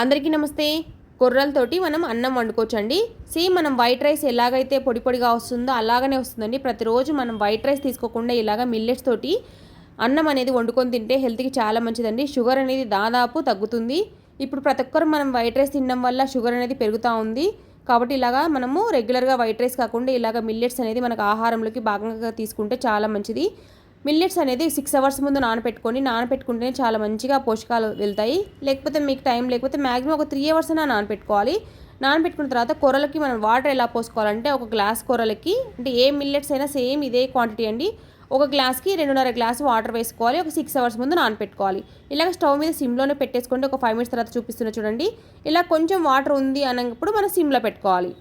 అందరికీ నమస్తే. కొర్రలతోటి మనం అన్నం వండుకోవచ్చండి. సేమ్ మనం వైట్ రైస్ ఎలాగైతే పొడి పొడిగా వస్తుందో అలాగనే వస్తుందండి. ప్రతిరోజు మనం వైట్ రైస్ తీసుకోకుండా ఇలాగ మిల్లెట్స్ తోటి అన్నం అనేది వండుకొని తింటే హెల్త్కి చాలా మంచిదండి. షుగర్ అనేది దాదాపు తగ్గుతుంది. ఇప్పుడు ప్రతి ఒక్కరు మనం వైట్ రైస్ తినడం వల్ల షుగర్ అనేది పెరుగుతూ ఉంది. కాబట్టి ఇలాగా మనము రెగ్యులర్గా వైట్ రైస్ కాకుండా ఇలాగ మిల్లెట్స్ అనేది మనకు ఆహారంలోకి భాగంగా తీసుకుంటే చాలా మంచిది. మిల్లెట్స్ అనేది సిక్స్ అవర్స్ ముందు నానపెట్టుకొని నానపెట్టుకుంటేనే చాలా మంచిగా పోషకాలు వెళ్తాయి. లేకపోతే మీకు టైం లేకపోతే మ్యాక్సిమం ఒక త్రీ అవర్స్ అయినా నానపెట్టుకోవాలి. నానబెట్టుకున్న తర్వాత కూరలకి మనం వాటర్ ఎలా పోసుకోవాలంటే ఒక గ్లాస్ కూరలకి అంటే ఏ మిల్లెట్స్ అయినా సేమ్ ఇదే క్వాంటిటీ అండి. ఒక గ్లాస్కి రెండున్నర గ్లాస్ వాటర్ వేసుకోవాలి. ఒక సిక్స్ అవర్స్ ముందు నానపెట్టుకోవాలి. ఇలాగ స్టవ్ మీద సిమ్లోనే పెట్టేసుకోండి. ఒక ఫైవ్ మినిట్స్ తర్వాత చూపిస్తున్నా చూడండి. ఇలా కొంచెం వాటర్ ఉంది అన్నప్పుడు మనం సిమ్లో పెట్టుకోవాలి.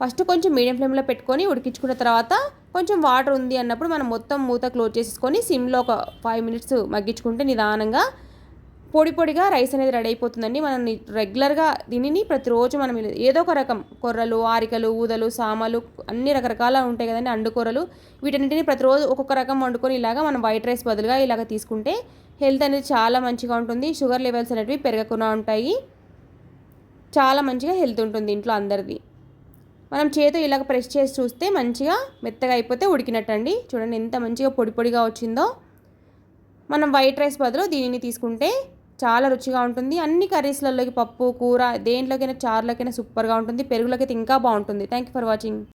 ఫస్ట్ కొంచెం మీడియం ఫ్లేమ్లో పెట్టుకొని ఉడికించుకున్న తర్వాత కొంచెం వాటర్ ఉంది అన్నప్పుడు మనం మొత్తం మూత క్లోజ్ చేసేసుకొని సిమ్లో ఒక ఫైవ్ మినిట్స్ మగ్గించుకుంటే నిదానంగా పొడి పొడిగా రైస్ అనేది రెడీ అయిపోతుందండి. మనం రెగ్యులర్గా దీనిని ప్రతిరోజు మనం ఏదో ఒక రకం కొర్రలు ఆరికలు ఊదలు సామలు అన్ని రకరకాల ఉంటాయి కదండి అండుకూరలు వీటన్నిటిని ప్రతిరోజు ఒక్కొక్క రకం వండుకొని ఇలాగా మనం వైట్ రైస్ బదులుగా ఇలాగ తీసుకుంటే హెల్త్ అనేది చాలా మంచిగా ఉంటుంది. షుగర్ లెవెల్స్ అనేటివి పెరగకుండా ఉంటాయి. చాలా మంచిగా హెల్త్ ఉంటుంది ఇంట్లో అందరిది. మనం చేతో ఇలాగ ప్రెస్ చేసి చూస్తే మంచిగా మెత్తగా అయిపోతే ఉడికినట్టు అండి చూడండి ఎంత మంచిగా పొడి పొడిగా వచ్చిందో. మనం వైట్ రైస్ బదులు దీనిని తీసుకుంటే చాలా రుచిగా ఉంటుంది. అన్ని కర్రీస్లలోకి పప్పు కూర దేంట్లోకైనా చారులోకైనా సూపర్గా ఉంటుంది. పెరుగులోకి అయితే ఇంకా బాగుంటుంది. Thank you for watching